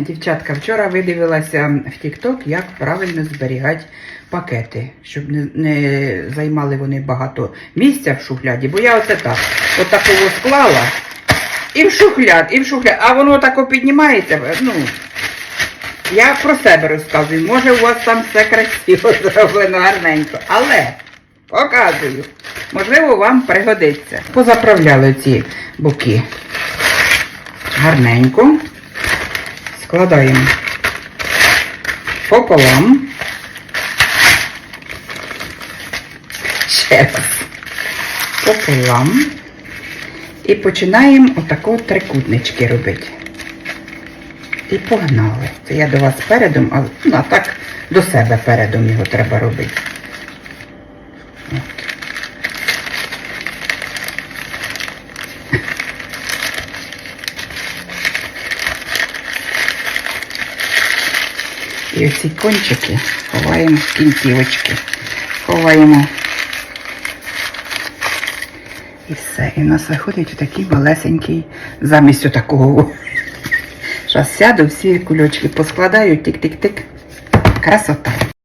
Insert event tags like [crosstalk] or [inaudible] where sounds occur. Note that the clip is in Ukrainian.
Дівчатка, вчора видивилася в TikTok, як правильно зберігати пакети, щоб не, не займали вони багато місця в шухляді. Бо я оце так, отакого склала і в шухляд, і в шухляд, а воно тако піднімається. Ну, я про себе розказую. Може, у вас там все красиво [laughs] зроблено гарненько. Але показую. Можливо, вам пригодиться. Позаправляли ці боки гарненько. Складаємо пополам. Ще раз. Пополам. І починаємо отако трикутнички робити. І погнали. Це я до вас передом, а, ну, а так до себе передом його треба робити. От. І оці кончики ховаємо в кінцівочки. Ховаємо. І все. І в нас виходить такий малесенький, замість отакого. Зараз сяду, всі кульочки поскладаю, тик-тик-тик. Красота.